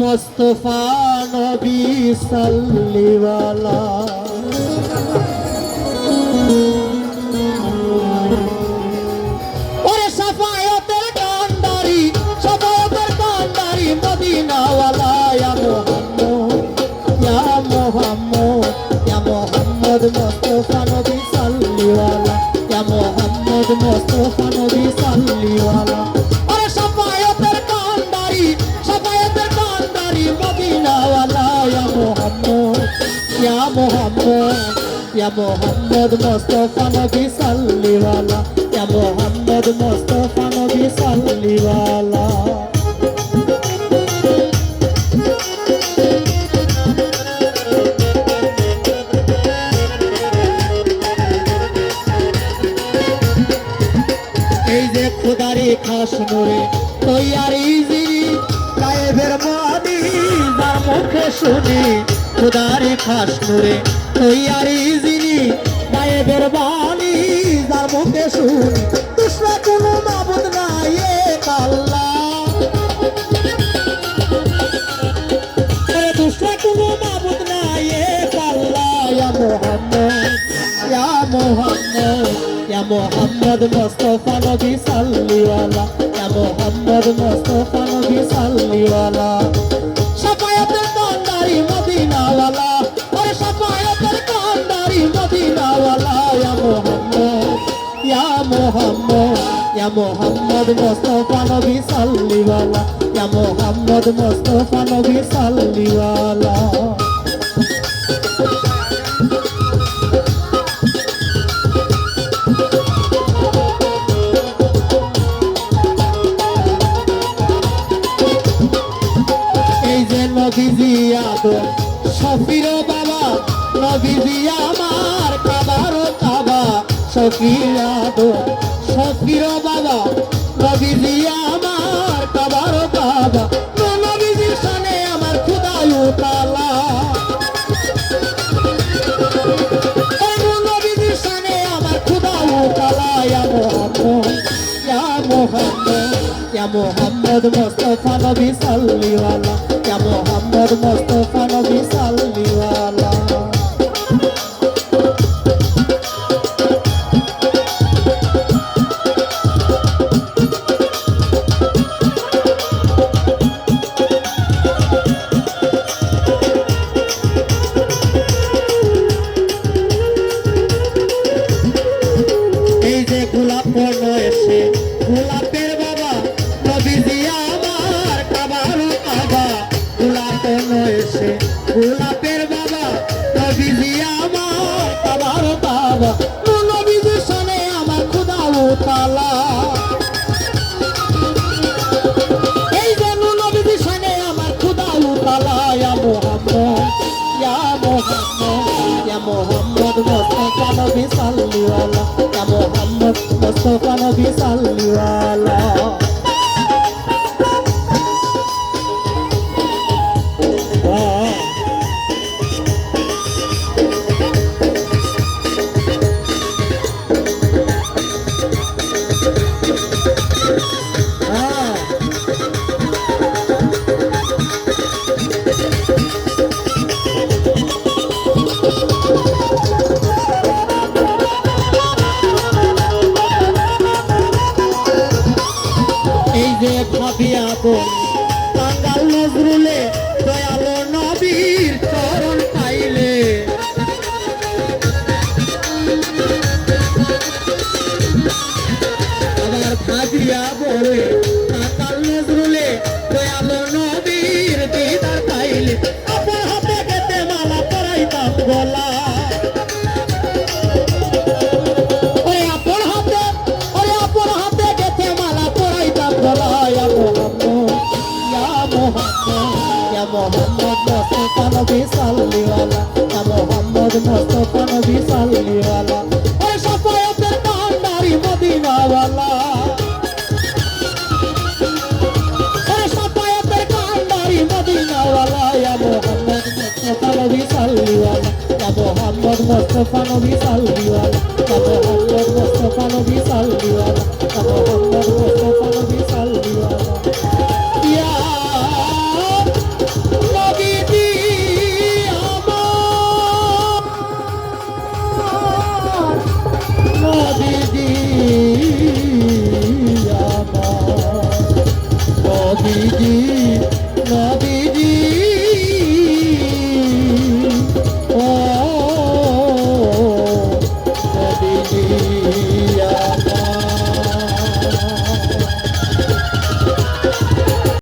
মোস্তফা নবী সাল্লিওয়ালা। ওরে সাফায়াতের কান্দারি সাফায়াতের কান্দারি মদিনাওয়ালা ইয়া মুহাম্মদ ইয়া মুহাম্মদ ইয়া মুহাম্মদ মুস্তাফা মুহাম্মদ। ইয়া মুহাম্মদ মুস্তাফা নবী সাল্লিওয়ালা। ইয়া মুহাম্মদ মুস্তাফা নবী সাল্লিওয়ালা। এই যে খোদারি খাস নরে তৈয়ারি জিরি গায়েবের মুখে শুনি। খোদারি খাস নরে তৈয়ারি জিরি গায়েবের বাণী যার মুখে শুনি। দুসরা কোনো মাবুদ নাই আরে ইয়া মুহাম্মদ মুস্তাফা নবী সাল্লিওয়ালা, ইয়া মুহাম্মদ মুস্তাফা নবী সাল্লিওয়ালা। সাফায়াতের কান্দারি ইয়া মুহাম্মদ মুস্তাফা নবী সাল্লিওয়ালা। ইয়া মুহাম্মদ মুস্তাফা নবী সাল্লিওয়ালা। এই যে নবীজি আদম, সফির বাবা, নবীজি আমার কাবার কাবা সফির আদম। সফির বাবা নবীজি আমার কাবার কাবা তো নবীজি সানে আমার সানে আমার মোহাম্মদ মুস্তাফা নবী সাল্লিওয়ালা মোহাম্মদ মুস্তাফা এসে গোলাপের বাবা নবীজি আমার, কাবার বাবা। গোলাপ এসে গোলাপের বাবা নবীজি আমার, কাবার বাবা। মোহাম্মদ মুস্তাফা নবী সাল্লিওয়ালা ভাবিয়া নবী সাল্লিওয়ালা মোহাম্মদ মোস্তফা নবী সাল্লিওয়ালা